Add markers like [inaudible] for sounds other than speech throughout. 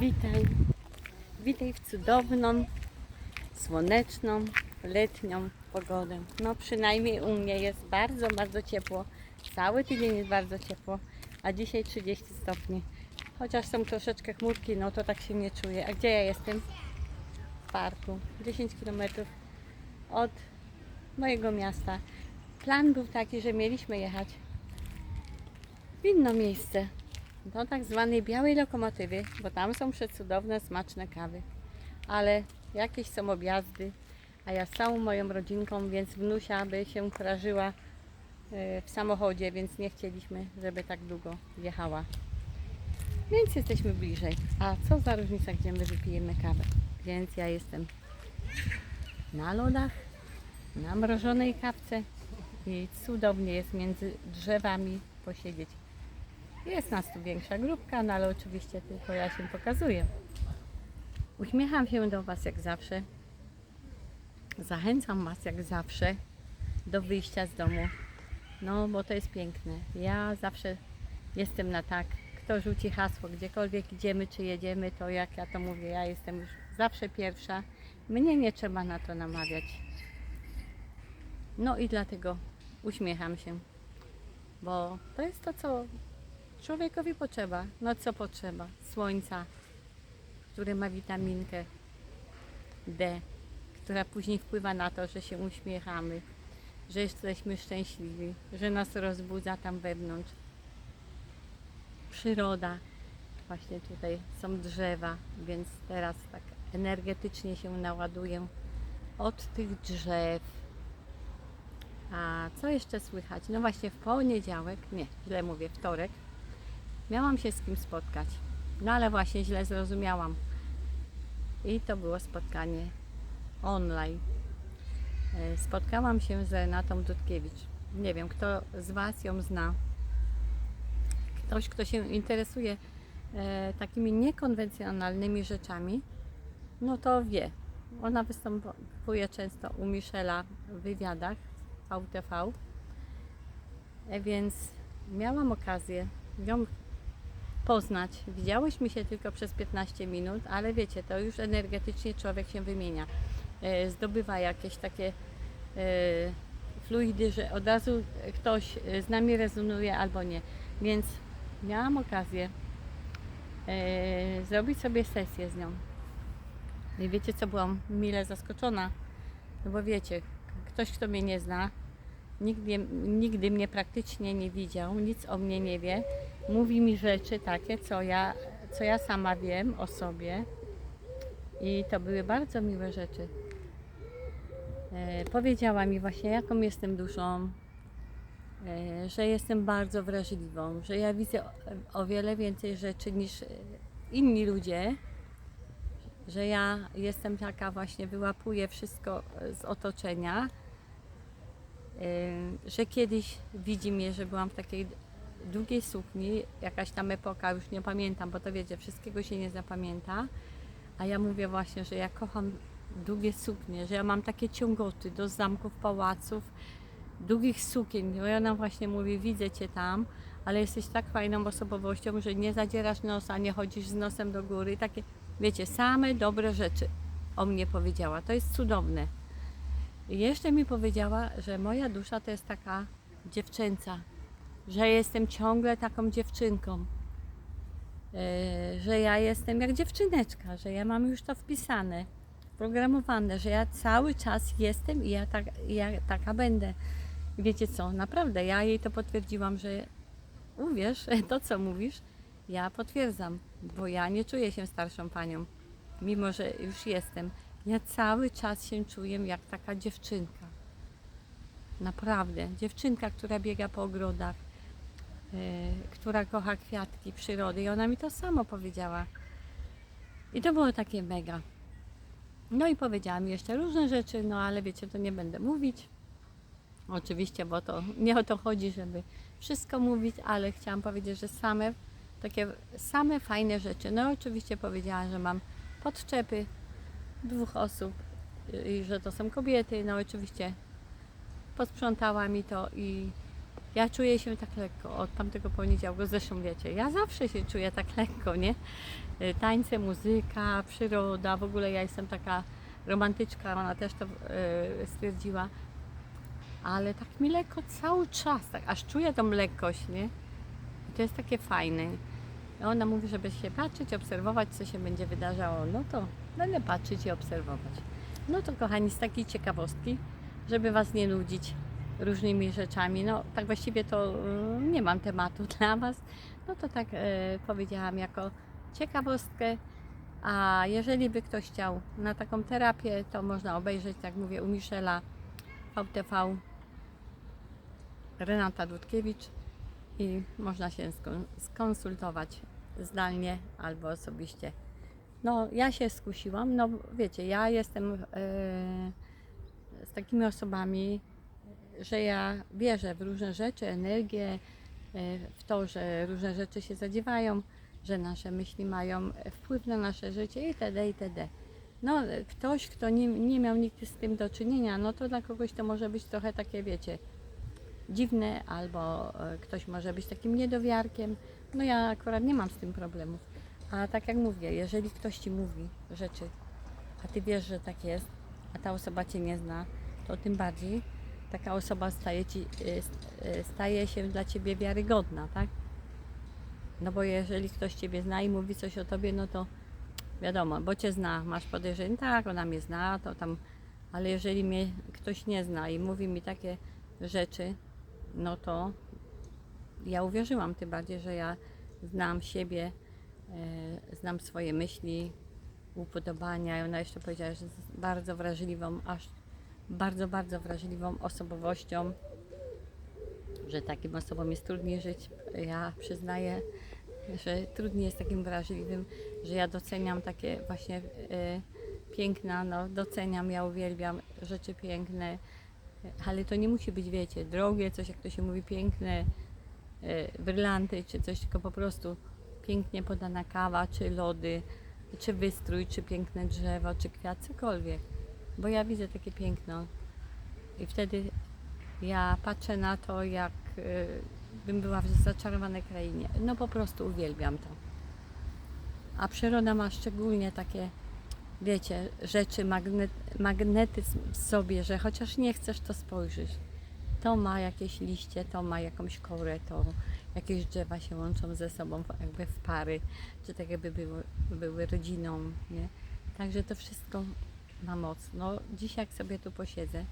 Witaj. Witaj w cudowną, słoneczną, letnią pogodę. No przynajmniej u mnie jest bardzo, bardzo ciepło. Cały tydzień jest bardzo ciepło, a dzisiaj 30 stopni. Chociaż są troszeczkę chmurki, no to tak się nie czuję. A gdzie ja jestem? W parku. 10 km od mojego miasta. Plan był taki, że mieliśmy jechać w inne miejsce, do tak zwanej białej lokomotywy, bo tam są przecudowne, smaczne kawy. Ale jakieś są objazdy, a ja z całą moją rodzinką, więc wnusia by się prażyła e, w samochodzie, więc nie chcieliśmy, żeby tak długo jechała. Więc jesteśmy bliżej. A co za różnica, gdzie my wypijemy kawę? Więc ja jestem na lodach, na mrożonej kawce i cudownie jest między drzewami posiedzieć. Jest nas tu większa grupka, no ale oczywiście tylko ja się pokazuję. Uśmiecham się do Was jak zawsze. Zachęcam Was jak zawsze do wyjścia z domu. No, bo to jest piękne. Ja zawsze jestem na tak. Kto rzuci hasło, gdziekolwiek idziemy, czy jedziemy, to jak ja to mówię, ja jestem już zawsze pierwsza. Mnie nie trzeba na to namawiać. No i dlatego uśmiecham się, bo to jest to, co człowiekowi potrzeba. No co potrzeba? Słońca, które ma witaminkę D, która później wpływa na to, że się uśmiechamy, że jesteśmy szczęśliwi, że nas rozbudza tam wewnątrz. Przyroda, właśnie tutaj są drzewa, więc teraz tak energetycznie się naładuję od tych drzew. A co jeszcze słychać? No właśnie w poniedziałek, nie, źle mówię, wtorek, miałam się z kim spotkać. No ale właśnie źle zrozumiałam. I to było spotkanie online. E, Spotkałam się z Renatą Dudkiewicz. Nie wiem, kto z Was ją zna. Ktoś, kto się interesuje e, takimi niekonwencjonalnymi rzeczami, no to wie. Ona występuje często u Michela w wywiadach w VTV. E, Więc miałam okazję ją poznać. Widziałyśmy się tylko przez 15 minut, ale wiecie, to już energetycznie człowiek się wymienia. E, Zdobywa jakieś takie e, fluidy, że od razu ktoś e, z nami rezonuje albo nie. Więc miałam okazję zrobić sobie sesję z nią. I wiecie co, byłam mile zaskoczona, no bo wiecie, ktoś kto mnie nie zna, nigdy, nigdy mnie praktycznie nie widział, nic o mnie nie wie, mówi mi rzeczy takie, co ja, co ja sama wiem o sobie. I to były bardzo miłe rzeczy. E, powiedziała mi właśnie, jaką jestem duszą, e, że jestem bardzo wrażliwą, że ja widzę o, o wiele więcej rzeczy niż e, inni ludzie, że ja jestem taka właśnie, wyłapuję wszystko z otoczenia, e, że kiedyś widzi mnie, że byłam w takiej długiej sukni, jakaś tam epoka, już nie pamiętam, bo to wiecie, wszystkiego się nie zapamięta, a ja mówię właśnie, że ja kocham długie suknie, że ja mam takie ciągoty do zamków, pałaców, długich sukien. I ona właśnie mówi, widzę Cię tam, ale jesteś tak fajną osobowością, że nie zadzierasz nosa, nie chodzisz z nosem do góry. Takie, wiecie, same dobre rzeczy o mnie powiedziała. To jest cudowne. I jeszcze mi powiedziała, że moja dusza to jest taka dziewczęca, że jestem ciągle taką dziewczynką. E, że ja jestem jak dziewczyneczka, że ja mam już to wpisane, programowane, że ja cały czas jestem i ja, tak, ja taka będę. Wiecie co, naprawdę, ja jej to potwierdziłam, że uwierz, [laughs] to co mówisz, ja potwierdzam, bo ja nie czuję się starszą panią, mimo że już jestem. Ja cały czas się czuję jak taka dziewczynka. Naprawdę, dziewczynka, która biega po ogrodach, która kocha kwiatki, przyrody i ona mi to samo powiedziała. I to było takie mega. No i powiedziała mi jeszcze różne rzeczy, no ale wiecie, to nie będę mówić. Oczywiście, bo to nie o to chodzi, żeby wszystko mówić, ale chciałam powiedzieć, że same takie same fajne rzeczy. No oczywiście powiedziała, że mam podczepy dwóch osób i że to są kobiety. No oczywiście posprzątała mi to i ja czuję się tak lekko od tamtego poniedziałku. Zresztą wiecie, ja zawsze się czuję tak lekko, nie? y, tańce, muzyka, przyroda, w ogóle ja jestem taka romantyczka, ona też to y, stwierdziła. Ale tak mi lekko cały czas, tak, aż czuję tą lekkość, nie? I to jest takie fajne. Ona mówi, żeby się patrzeć, obserwować, co się będzie wydarzało. No to będę patrzeć i obserwować. No to kochani, z takiej ciekawostki, żeby Was nie nudzić różnymi rzeczami. No tak właściwie to y, nie mam tematu [laughs] dla Was. No to tak e, powiedziałam jako ciekawostkę. A jeżeli by ktoś chciał na taką terapię, to można obejrzeć, tak mówię, u Michela VTV Renata Dudkiewicz i można się skon- skonsultować zdalnie albo osobiście. No, ja się skusiłam, no wiecie, ja jestem e, z takimi osobami, że ja wierzę w różne rzeczy, energię, e, w to, że różne rzeczy się zadziewają, że nasze myśli mają wpływ na nasze życie itd. itd. No, ktoś, kto nie, nie miał nigdy z tym do czynienia, no to dla kogoś to może być trochę takie, wiecie, dziwne, albo e, ktoś może być takim niedowiarkiem. No ja akurat nie mam z tym problemów. A tak jak mówię, jeżeli ktoś ci mówi rzeczy, a ty wiesz, że tak jest, a ta osoba cię nie zna, to tym bardziej taka osoba staje, ci, y, y, staje się dla ciebie wiarygodna, tak? No bo jeżeli ktoś ciebie zna i mówi coś o tobie, no to wiadomo, bo cię zna, masz podejrzenie, tak, ona mnie zna, to tam, ale jeżeli mnie ktoś nie zna i mówi mi takie rzeczy, no to ja uwierzyłam tym bardziej, że ja znam siebie, e, znam swoje myśli, upodobania. I ona jeszcze powiedziała, że jest bardzo wrażliwą, aż bardzo, bardzo wrażliwą osobowością, że takim osobom jest trudniej żyć. Ja przyznaję, że trudniej jest takim wrażliwym, że ja doceniam takie właśnie e, piękna, no doceniam, ja uwielbiam rzeczy piękne, ale to nie musi być, wiecie, drogie, coś jak to się mówi, piękne, e, brylanty czy coś, tylko po prostu pięknie podana kawa, czy lody, czy wystrój, czy piękne drzewo, czy kwiat, cokolwiek. Bo ja widzę takie piękno i wtedy ja patrzę na to, jak e, bym była w zaczarowanej krainie. No po prostu uwielbiam to. A przyroda ma szczególnie takie, wiecie, rzeczy, magnet, magnetyzm w sobie, że chociaż nie chcesz, to spojrzysz. To ma jakieś liście, to ma jakąś korę, to jakieś drzewa się łączą ze sobą jakby w pary, czy tak jakby były, były rodziną, nie? Także to wszystko ma moc. No dziś jak sobie tu posiedzę,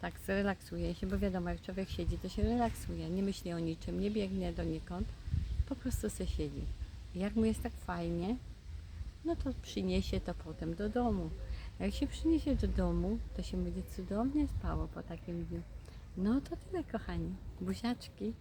tak zrelaksuję się, bo wiadomo, jak człowiek siedzi, to się relaksuje, nie myśli o niczym, nie biegnie donikąd, po prostu se siedzi. Jak mu jest tak fajnie, no to przyniesie to potem do domu. Jak się przyniesie do domu, to się będzie cudownie spało po takim dniu. No to tyle, kochani. Buziaczki.